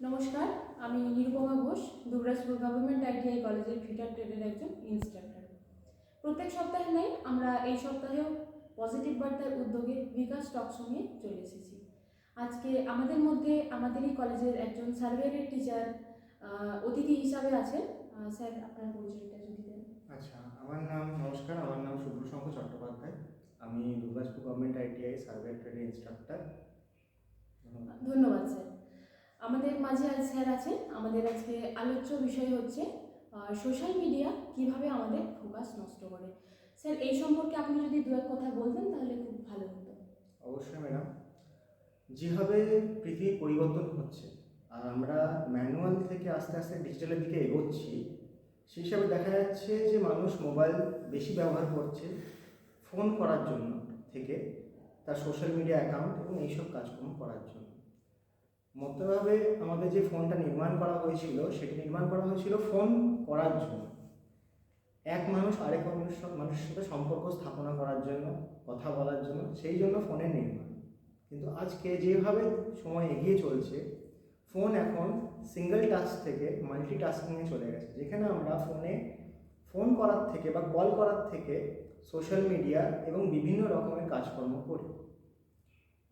নমস্কার আমি Nirupama Ghosh Dubrajpur government ITI কলেজের ফিটার ট্রেডের একজন ইনস্ট্রাক্টর প্রত্যেক সপ্তাহে নেই আমরা এই সপ্তাহেও পজিটিভ বার্তার উদ্যোগে বিকাশ টক সঙ্গে চলে এসেছি। আজকে আমাদের মধ্যে আমাদেরই কলেজের একজন সার্ভেয়ারের টিচার অতিথি হিসাবে আছেন। স্যার আপনার পরিচয়টা যদি দেন। আচ্ছা আমার নাম নমস্কার আমার নাম শুভ্রশঙ্খ চট্টোপাধ্যায়। আমি দুর্গাজপুর গভর্নমেন্ট আইটিআই সার্ভে ট্রেডের ইনস্ট্রাক্টর ধন্যবাদ স্যার। আমাদের মাঝে আজ স্যার আছেন। আমাদের আজকে আলোচ্য বিষয় হচ্ছে সোশ্যাল মিডিয়া কীভাবে আমাদের ফোকাস নষ্ট করে। স্যার, এই সম্পর্কে আপনি যদি দু এক কথা বলতেন তাহলে খুব ভালো হতো। অবশ্যই ম্যাডাম যেভাবে পৃথিবী পরিবর্তন হচ্ছে, আর আমরা ম্যানুয়াল থেকে আস্তে আস্তে ডিজিটালের দিকে এগোচ্ছি, সেই হিসাবে দেখা যাচ্ছে যে মানুষ মোবাইল বেশি ব্যবহার করছে ফোন করার জন্য থেকে, তার সোশ্যাল মিডিয়া অ্যাকাউন্ট এবং এইসব কাজকর্ম করার জন্য। মতভাবে আমাদের যে ফোনটা নির্মাণ করা হয়েছিল, সেটি নির্মাণ করা হয়েছিল ফোন করার জন্য। এক মানুষ আরেক মানুষ মানুষের সাথে সম্পর্ক স্থাপনা করার জন্য, কথা বলার জন্য, সেই জন্য ফোনের নির্মাণ। কিন্তু আজকে যেভাবে সময় এগিয়ে চলছে, ফোন এখন সিঙ্গেল টাস্ক থেকে মাল্টি টাস্কিংয়ে চলে গেছে। যেখানে আমরা ফোনে ফোন করার থেকে বা কল করার থেকে সোশ্যাল মিডিয়া এবং বিভিন্ন রকমের কাজকর্ম করি।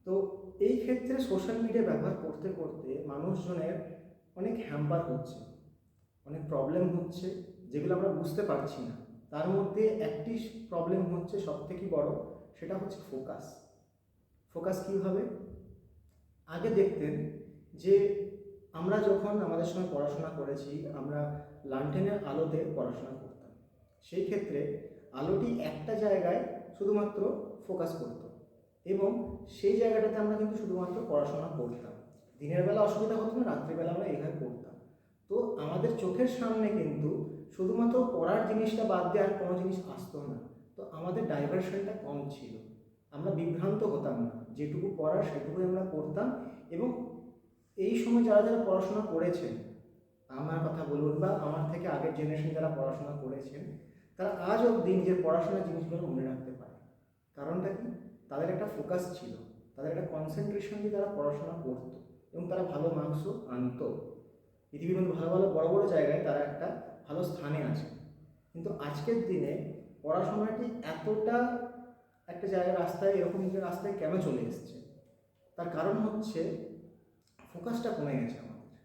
তো এই ক্ষেত্রে সোশ্যাল মিডিয়া ব্যবহার করতে করতে মানুষজনের অনেক হ্যাম্পার হচ্ছে, অনেক প্রবলেম হচ্ছে, যেগুলো আমরা বুঝতে পারছি না। তার মধ্যে একটি প্রবলেম হচ্ছে সব থেকে বড়, সেটা হচ্ছে ফোকাস ফোকাস কীভাবে? আগে দেখতেন যে আমরা যখন আমাদের সময় পড়াশোনা করেছি, আমরা লান্টেনের আলোতে পড়াশোনা করতাম। সেই ক্ষেত্রে আলোটি একটা জায়গায় শুধুমাত্র ফোকাস করত। এবং সেই জায়গাটাতে আমরা কিন্তু শুধুমাত্র পড়াশোনা করতাম। দিনের বেলা অসুবিধা হতো না রাত্রিবেলা আমরা এইভাবে পড়তাম। তো আমাদের চোখের সামনে কিন্তু শুধুমাত্র পড়ার জিনিসটা বাদ দিয়ে আর কোনো জিনিস আসতো না। তো আমাদের ডাইভারশনটা কম ছিল। আমরা বিভ্রান্ত হতাম না। যেটুকু পড়ার সেটুকুই আমরা পড়তাম এবং এই সময় যারা যারা পড়াশোনা করেছেন, আমার কথা বলুন বা আমার থেকে আগের জেনারেশন যারা পড়াশোনা করেছেন, তারা আজ অবধি নিজের পড়াশোনার জিনিসগুলো মনে রাখতে পারে। কারণটা কি? তাদের একটা ফোকাস ছিল। তাদের একটা কনসেন্ট্রেশন দিয়ে তারা পড়াশোনা করতো এবং তারা ভালো মার্কসও আনতো। পৃথিবীর মধ্যে ভালো ভালো বড় বড় জায়গায় তারা একটা ভালো স্থানে আছে। কিন্তু আজকের দিনে পড়াশোনাটি এতটা একটা জায়গায় রাস্তায়, এরকম যে রাস্তায় কেন চলে এসছে? তার কারণ হচ্ছে ফোকাসটা কমে গেছে আমাদের।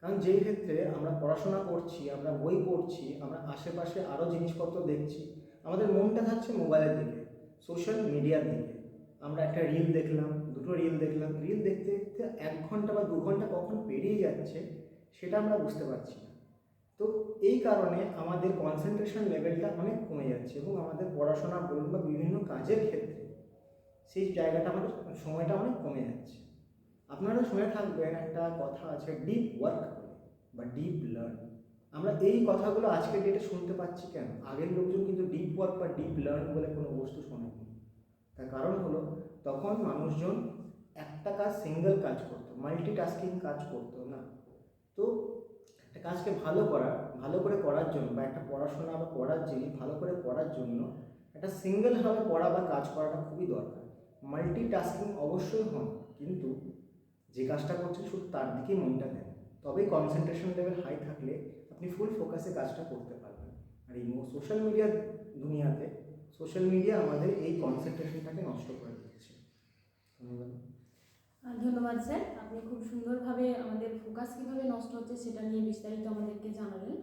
কারণ যেই ক্ষেত্রে আমরা পড়াশোনা করছি, আমরা বই পড়ছি, আমরা আশেপাশে আরও জিনিসপত্র দেখছি, আমাদের মনটা থাকছে মোবাইলের দিকে সোশ্যাল মিডিয়ার দিকে। আমরা একটা রিল দেখলাম, দুটো রিল দেখলাম। রিল দেখতে দেখতে এক ঘণ্টা বা দু ঘণ্টা কখন পেরিয়ে যাচ্ছে সেটা আমরা বুঝতে পারছি না। তো এই কারণে আমাদের কনসেন্ট্রেশন লেভেলটা অনেক কমে যাচ্ছে এবং আমাদের পড়াশোনা বলুন বা বিভিন্ন কাজের ক্ষেত্রে সেই জায়গাটা আমাদের সময়টা অনেক কমে যাচ্ছে। আপনারা শুনে থাকবেন একটা কথা আছে ডিপ ওয়ার্ক বা ডিপ লার্ন আমরা এই কথাগুলো আজকের ডেটে শুনতে পাচ্ছি কেন? আগের লোকজন কিন্তু ডিপ ওয়ার্ক বা ডিপ লার্ন বলে কোনো বস্তু শোনেনি তার কারণ হলো তখন মানুষজন একটা কাজ সিঙ্গেল কাজ করতো মাল্টি টাস্কিং কাজ করতো না। তো একটা কাজকে ভালো করা, ভালো করে করার জন্য বা একটা পড়াশোনা বা পড়ার জিনিস ভালো করে পড়ার জন্য একটা সিঙ্গেলভাবে পড়া বা কাজ করাটা খুবই দরকার। মাল্টি টাস্কিং অবশ্যই হন কিন্তু যে কাজটা করছেন শুধু তার দিকেই মনটা দেন। তবেই কনসেন্ট্রেশন লেভেল হাই থাকলে আপনি ফুল ফোকাসে কাজটা করতে পারবেন। আর এই সোশ্যাল মিডিয়ার দুনিয়াতে সোশ্যাল মিডিয়া আমাদের এই কনসেন্ট্রেশনটাকে নষ্ট করে দিচ্ছে ধন্যবাদ স্যার। আপনি খুব সুন্দরভাবে আমাদের ফোকাস কীভাবে নষ্ট হচ্ছে সেটা নিয়ে বিস্তারিত আমাদেরকে জানালেন।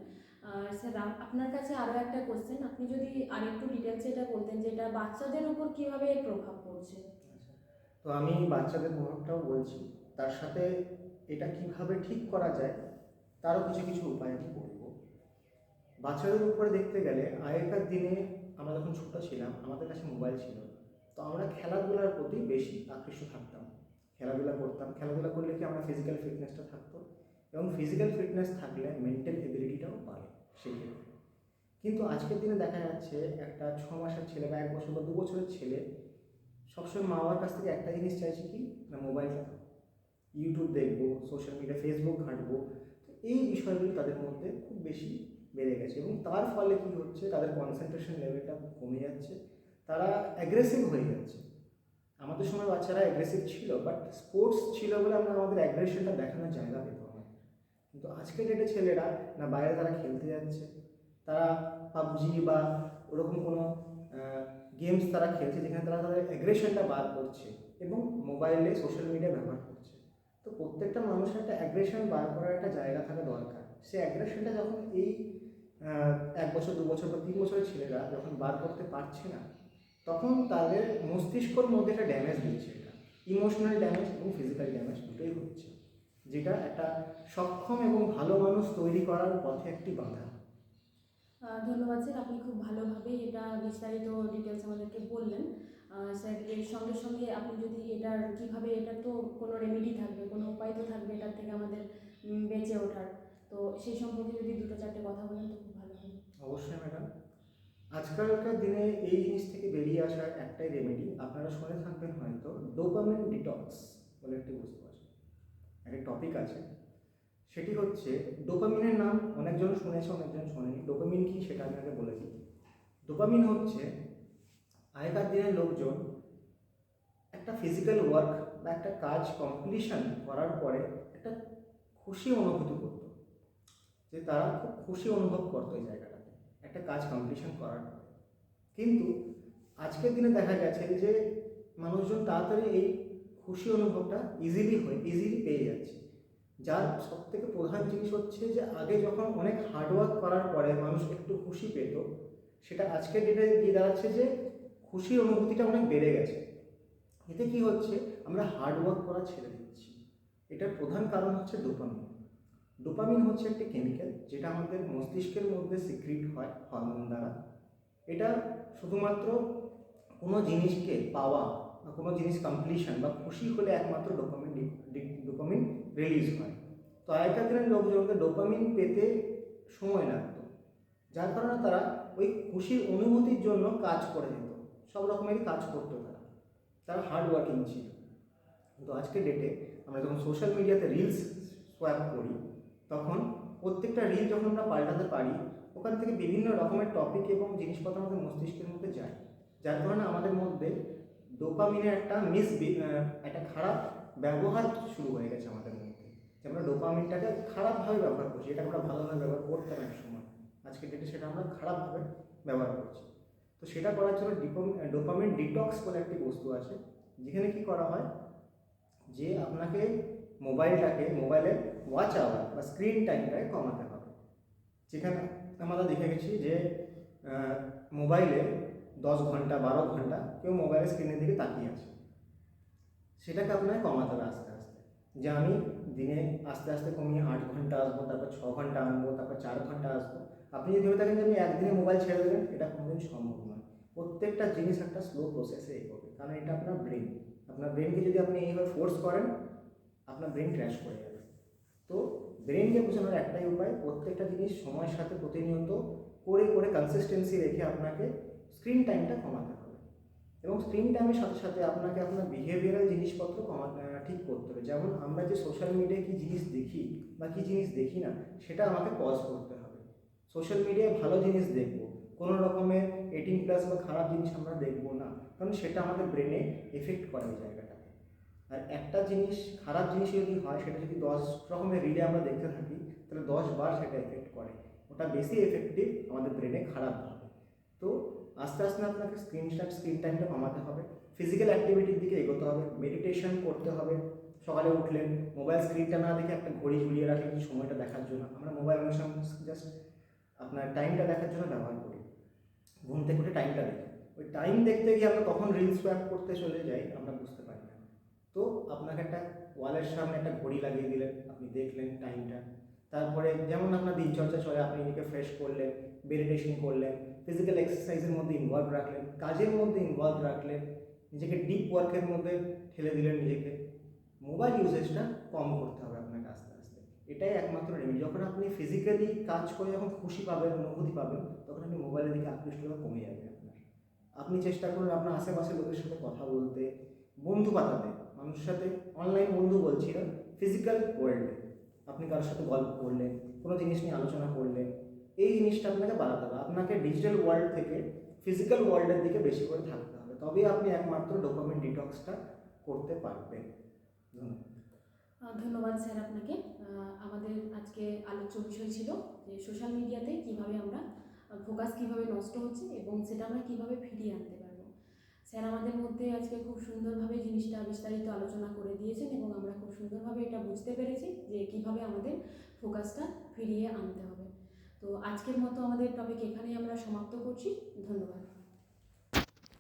আর স্যার আপনার কাছে আরও একটা কোশ্চেন আপনি যদি আরেকটু ডিটেলসে এটা বলতেন যে এটা বাচ্চাদের উপর কীভাবে প্রভাব পড়ছে? আচ্ছা তো আমি বাচ্চাদের প্রভাবটাও বলছি। তার সাথে এটা কীভাবে ঠিক করা যায় তারও কিছু কিছু উপায় আমি বলব। বাচ্চাদের উপরে দেখতে গেলে আগেকার দিনে আমরা যখন ছোট ছিলাম, আমাদের কাছে মোবাইল ছিল। তো আমরা খেলাধুলার প্রতি বেশি আকৃষ্ট থাকতাম। খেলাধুলা করতাম। খেলাধুলা করলে কি আমরা ফিজিক্যাল ফিটনেসটা থাকতো? এবং ফিজিক্যাল ফিটনেস থাকলে মেন্টাল এবিলিটিটাও বাড়ে সেক্ষেত্রে। কিন্তু আজকের দিনে দেখা যাচ্ছে, একটা ছ মাসের ছেলে বা এক বছর বা দু বছরের ছেলে সবসময় মা বাবার কাছ থেকে একটা জিনিস চাইছে কি? না মোবাইলটা ইউটিউব দেখব সোশ্যাল মিডিয়া ফেসবুক ঘাঁটবো। তো এই বিষয়গুলি তাদের মধ্যে খুব বেশি বেড়ে গেছে এবং তার ফলে কি হচ্ছে, তাদের কনসেন্ট্রেশন লেভেলটা কমে যাচ্ছে, তারা অ্যাগ্রেসিভ হয়ে যাচ্ছে। আমাদের সময় বাচ্চারা অ্যাগ্রেসিভ ছিল বাট স্পোর্টস ছিল বলে আমরা আমাদের অ্যাগ্রেশনটা দেখানোর জায়গা পেতাম না। কিন্তু আজকের ডেটে ছেলেরা না বাইরে তারা খেলতে যাচ্ছে, তারা পাবজি বা ওরকম কোনো গেমস তারা খেলছে যেখানে তারা তাদের অ্যাগ্রেশনটা বার করছে এবং মোবাইলে সোশ্যাল মিডিয়া ব্যবহার করছে। তো প্রত্যেকটা মানুষের একটা অ্যাগ্রেশন বার করার একটা জায়গা থাকা দরকার। সে অ্যাগ্রেশনটা যখন এই এক বছর, দু বছর বা তিন বছরের ছেলেরা যখন বার করতে পারছে না, তখন তাদের মস্তিষ্কর মধ্যে একটা ড্যামেজ দিচ্ছে এটা। ইমোশনাল ড্যামেজ এবং ফিজিক্যাল ড্যামেজ দুটোই হচ্ছে, যেটা একটা সক্ষম এবং ভালো মানুষ তৈরি করার পথে একটি বাধা। ধন্যবাদ স্যার, আপনি খুব ভালোভাবেই এটা বিস্তারিত ডিটেলস আমাদেরকে বললেন। স্যার, এর সঙ্গে সঙ্গে আপনি যদি এটার, কীভাবে এটার তো কোনো রেমেডি থাকবে, কোনো উপায় তো থাকবে এটার থেকে আমাদের বেঁচে ওঠার। তো সেই সম্পর্কে যদি দুটো চারটে কথা বলেন তো অবশ্যই ম্যাডাম। আজকালকার দিনে এই জিনিস থেকে বেরিয়ে আসার একটাই রেমেডি আপনারা শুনে থাকবেন হয়তো ডোপামিন ডিটক্স বলে একটি বস্তু আছে। একটা টপিক আছে। সেটি হচ্ছে ডোপামিনের নাম অনেকজন শুনেছে, অনেকজন শোনেনি। ডোপামিন কি সেটা আমি আগে বলে দিই। ডোপামিন হচ্ছে আগেকার দিনের লোকজন একটা ফিজিক্যাল ওয়ার্ক বা একটা কাজ কমপ্লিশন করার পরে একটা খুশি অনুভূতি করতো। যে তারা খুব খুশি অনুভব করতো এই জায়গাটাতে একটা কাজ কমপ্লিশন করার। কিন্তু আজকের দিনে দেখা গেছে যে মানুষজন তাড়াতাড়ি এই খুশি অনুভবটা ইজিলি হয়ে ইজিলি পেয়ে যাচ্ছে। যার সব থেকে প্রধান জিনিস হচ্ছে যে আগে যখন অনেক হার্ডওয়ার্ক করার পরে মানুষ একটু খুশি পেত, সেটা আজকের ডেটে গিয়ে দাঁড়াচ্ছে যে খুশির অনুভূতিটা অনেক বেড়ে গেছে। এতে কি হচ্ছে? আমরা হার্ডওয়ার্ক করা ছেড়ে দিচ্ছি। এটার প্রধান কারণ হচ্ছে ডোপামিন ডোপামিন হচ্ছে একটি কেমিক্যাল যেটা আমাদের মস্তিষ্কের মধ্যে সিক্রিট হয় হরমোন দ্বারা। এটা শুধুমাত্র কোনো জিনিসকে পাওয়া বা কোনো জিনিস কমপ্লিশন বা খুশি হলে একমাত্র ডোপামিন ডোপামিন রিলিজ হয়। তো আগেকার দিনের লোকজনকে ডোপামিন পেতে সময় লাগতো, যার কারণে তারা ওই খুশির অনুভূতির জন্য কাজ করে যেত, সব রকমেরই কাজ করতো তারা। তারা হার্ড ওয়ার্কিং ছিল। কিন্তু আজকের ডেটে আমরা যখন সোশ্যাল মিডিয়াতে রিলস সোয়াপ করি তখন প্রত্যেকটা রিল যখন আমরা পাল্টাতে পারি, ওখান থেকে বিভিন্ন রকমের টপিক এবং জিনিসপত্র আমাদের মস্তিষ্কের মধ্যে যায়। যার কারণে আমাদের মধ্যে ডোপামিনের একটা মিস একটা খারাপ ব্যবহার শুরু হয়ে গেছে আমাদের মধ্যে। যে আমরা ডোপামিনটাকে খারাপভাবে ব্যবহার করছি এটা আমরা ভালোভাবে ব্যবহার করতাম এক সময়। আজকের ডেটে সেটা আমরা খারাপভাবে ব্যবহার করছি। তো সেটা করার জন্য ডোপামিন ডিটক্স বলে একটি বস্তু আছে। যেখানে কি করা হয়? যে আপনাকে মোবাইলটাকে, মোবাইলের ওয়াচ আওয়ার বা স্ক্রিন টাইমটাকে কমাতে হবে। যেখানে আমরা দেখে গেছি যে মোবাইলে দশ ঘণ্টা, বারো ঘণ্টা কেউ মোবাইলের স্ক্রিনের দিকে তাকিয়ে আছে। সেটাকে আপনাকে কমাতে হবে আস্তে আস্তে। যে আমি দিনে আস্তে আস্তে কমিয়ে আট ঘণ্টা আসব, তারপর ছ ঘণ্টা আনব, তারপর চার ঘণ্টা আসব। আপনি যদি ভেবে থাকেন যে আমি একদিনে মোবাইল ছেড়ে দেবেন, এটা কোনোদিন সম্ভব নয়। প্রত্যেকটা জিনিস একটা স্লো প্রসেসে এগোবে। কারণ এটা আপনার ব্রেন আপনার ব্রেনকে যদি আপনি এইভাবে ফোর্স করেন আপনার ব্রেন ক্র্যাশ করে যাবে। তো ব্রেনকে বোঝানোর একটাই উপায়, প্রত্যেকটা জিনিস সময়ের সাথে প্রতিনিয়ত করে করে কনসিস্টেন্সি রেখে আপনাকে স্ক্রিন টাইমটা কমাতে হবে। এবং স্ক্রিন টাইমের সাথে সাথে আপনাকে আপনার বিহেভিয়ারাল জিনিসপত্র কমাতে ঠিক করতে হবে। যেমন আমরা যে সোশ্যাল মিডিয়ায় কী জিনিস দেখি বা কী জিনিস দেখি না, সেটা আমাকে পজ করতে হবে। সোশ্যাল মিডিয়ায় ভালো জিনিস দেখব, কোনো রকমের এইটিন প্লাস বা খারাপ জিনিস আমরা দেখব না, কারণ সেটা আমাদের ব্রেনে এফেক্ট করে এই জায়গাটাকে আর একটা জিনিস, খারাপ জিনিস যদি হয়, সেটা যদি দশ রকমের রিলে আমরা দেখতে থাকি, তাহলে দশ বার সেটা এফেক্ট করে। ওটা বেশি এফেক্টিভ আমাদের ব্রেনে খারাপভাবে তো আস্তে আস্তে আপনাকে স্ক্রিন স্ক্রিন টাইমটা কমাতে হবে। ফিজিক্যাল অ্যাক্টিভিটির দিকে এগোতে হবে মেডিটেশন করতে হবে। সকালে উঠলেন মোবাইল স্ক্রিনটা না দেখে একটা ঘড়ি ঝুলিয়ে রাখলেন সময়টা দেখার জন্য। আমরা মোবাইল অনেক সময় জাস্ট আপনার টাইমটা দেখার জন্য ব্যবহার করি। ঘুম থেকে উঠে টাইমটা দেখি। ওই টাইম দেখতে গিয়ে আমরা কখন রিলস সোয়াপ করতে চলে যাই, আমরা বুঝতে পারি। তো আপনাকে একটা ওয়ালের সামনে একটা ঘড়ি লাগিয়ে দিলেন, আপনি দেখলেন টাইমটা তারপরে যেমন আপনার দিনচর্চা চলে, আপনি নিজেকে ফ্রেশ করলেন মেডিটেশন করলেন ফিজিক্যাল এক্সারসাইজের মধ্যে ইনভলভ রাখলেন, কাজের মধ্যে ইনভলভ রাখলেন, নিজেকে ডিপ ওয়ার্কের মধ্যে ঠেলে দিলেন নিজেকে। মোবাইল ইউজেজটা কম করতে হবে আপনাকে আস্তে আস্তে। এটাই একমাত্র রেমেডি যখন আপনি ফিজিক্যালি কাজ করে যখন খুশি পাবেন, অনুভূতি পাবেন, তখন আপনি মোবাইলের দিকে আকৃষ্টতা কমে যাবে আপনার। আপনি চেষ্টা করুন আপনার আশেপাশের লোকের সাথে কথা বলতে, বন্ধু পাতাতে মানুষের সাথে অনলাইন বন্ধু বলছি না ফিজিক্যাল ওয়ার্ল্ডে আপনি কারোর সাথে গল্প করলেন কোনো জিনিস নিয়ে আলোচনা করলেন এই জিনিসটা আপনাকে বাড়াতে হবে। আপনাকে ডিজিটাল ওয়ার্ল্ড থেকে ফিজিক্যাল ওয়ার্ল্ডের দিকে বেশি করে থাকতে হবে। তবেই আপনি একমাত্র ডকুমেন্ট ডিটক্সটা করতে পারবেন। ধন্যবাদ। স্যার আপনাকে। আমাদের আজকে আলোচ্য বিষয় ছিল যে সোশ্যাল মিডিয়াতে কীভাবে আমরা ফোকাস কীভাবে নষ্ট হচ্ছে এবং সেটা আমরা কীভাবে ফিরিয়ে আনতে স্যার আমাদের মধ্যে আজকে খুব সুন্দরভাবে জিনিসটা বিস্তারিত আলোচনা করে দিয়েছেন এবং আমরা খুব সুন্দরভাবে এটা বুঝতে পেরেছি যে কীভাবে আমাদের ফোকাসটা ফিরিয়ে আনতে হবে। তো আজকের মতো আমাদের টপিক এখানেই আমরা সমাপ্ত করছি। ধন্যবাদ।